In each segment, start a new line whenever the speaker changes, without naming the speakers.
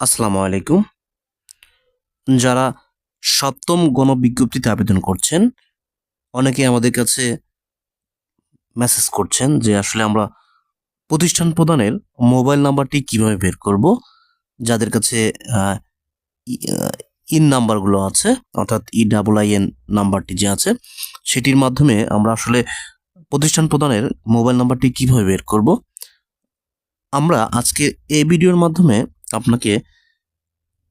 আসসালামু আলাইকুম। যারা সপ্তম গণবিজ্ঞপ্তিতে আবেদন করছেন অনেকে আমাদের কাছে মেসেজ করছেন যে আসলে আমরা প্রতিষ্ঠান প্রদানের মোবাইল নাম্বারটি কীভাবে বের করব, যাদের কাছে ইন নাম্বারগুলো আছে, অর্থাৎ ই ডাবল আই এন নাম্বারটি যে আছে, সেটির মাধ্যমে আমরা আসলে প্রতিষ্ঠান প্রদানের মোবাইল নাম্বারটি কীভাবে বের করব। আমরা আজকে এই ভিডিওর মাধ্যমে আপনাকে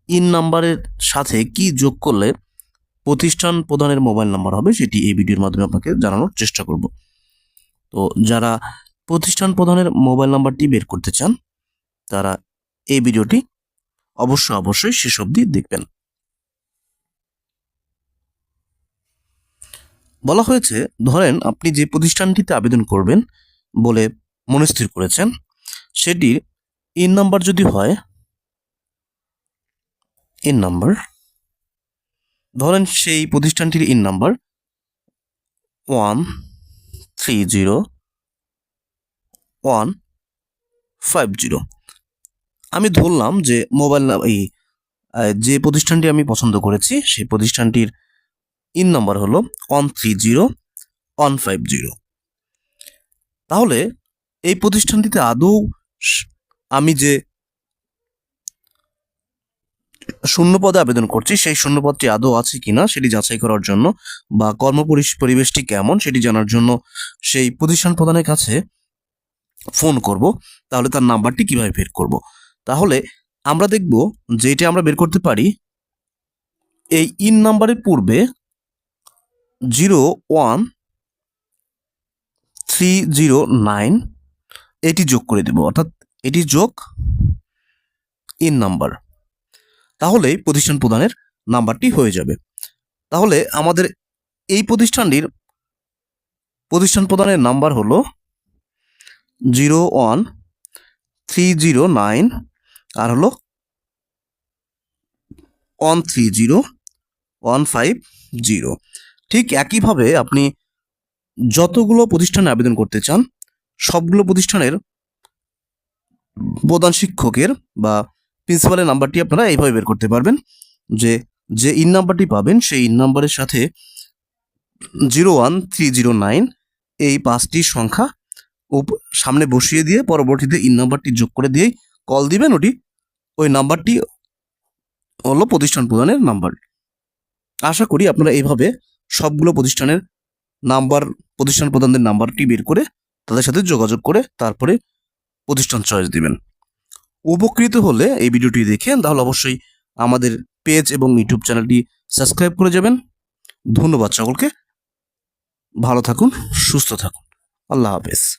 ইন নাম্বারের সাথে কি যোগ করলে প্রতিষ্ঠান প্রদানের মোবাইল নাম্বার হবে সেটি এই ভিডিওর মাধ্যমে আপনাকে জানানোর চেষ্টা করব। তো যারা প্রতিষ্ঠান প্রদানের মোবাইল নাম্বারটি বের করতে চান, তারা এই ভিডিওটি অবশ্যই অবশ্যই শেষ অবধি দেখবেন। বলা হয়েছে, ধরেন আপনি যে প্রতিষ্ঠানটিতে আবেদন করবেন বলে মনস্থির করেছেন, সেটির ইন নাম্বার যদি হয় ইন নাম্বার ধরেন সেই প্রতিষ্ঠানটির EIIN number one three zero one five zero আমি ধরলাম যে মোবাইল এই যে প্রতিষ্ঠানটি আমি পছন্দ করেছি, সেই প্রতিষ্ঠানটির ইন নাম্বার হলো one three zero one five zero তাহলে এই প্রতিষ্ঠানটিতে আদৌ আমি যে শূন্য পদে আবেদন করছি, সেই শূন্য পদটি আদৌ আছে কিনা সেটি যাচাই করার জন্য বা কর্ম পরিবেশটি কেমন সেটি জানার জন্য সেই প্রতিষ্ঠান প্রধানের কাছে ফোন করব, তাহলে তার নাম্বারটি কীভাবে বের করব। তাহলে আমরা দেখব যে এটা আমরা বের করতে পারি, এই ইন নাম্বারের পূর্বে zero one three zero nine এটি যোগ করে দেব, অর্থাৎ এটি যোগ ইন নাম্বার তাহলেই প্রতিষ্ঠান প্রদানের নাম্বারটি হয়ে যাবে। তাহলে আমাদের এই প্রতিষ্ঠানটির প্রতিষ্ঠান প্রদানের নাম্বার হলো zero one three zero nine আর হলো one three zero one five zero. ঠিক একইভাবে আপনি যতগুলো প্রতিষ্ঠানে আবেদন করতে চান, সবগুলো প্রতিষ্ঠানের প্রধান শিক্ষকের বা প্রিন্সিপালের নাম্বারটি আপনারা এইভাবে বের করতে পারবেন যে যে ইন নাম্বারটি পাবেন সেই ইন নাম্বারের সাথে zero one three zero nine এই পাঁচটি সংখ্যা সামনে বসিয়ে দিয়ে পরবর্তীতে ইন নাম্বারটি যোগ করে দিয়েই কল দিবেন। ওটি ওই নাম্বারটি হলো প্রতিষ্ঠান প্রদানের নাম্বার আশা করি আপনারা এইভাবে সবগুলো প্রতিষ্ঠানের নাম্বার প্রতিষ্ঠান প্রদানদের নাম্বারটি বের করে তাদের সাথে যোগাযোগ করে তারপরে প্রতিষ্ঠান চয়েস দিবেন। উপকৃত হলে এই ভিডিওটি দেখেন, তাহলে অবশ্যই আমাদের পেজ এবং ইউটিউব চ্যানেলটি সাবস্ক্রাইব করে যাবেন। ধন্যবাদ সকলকে। ভালো থাকুন, সুস্থ থাকুন। আল্লাহ হাফেজ।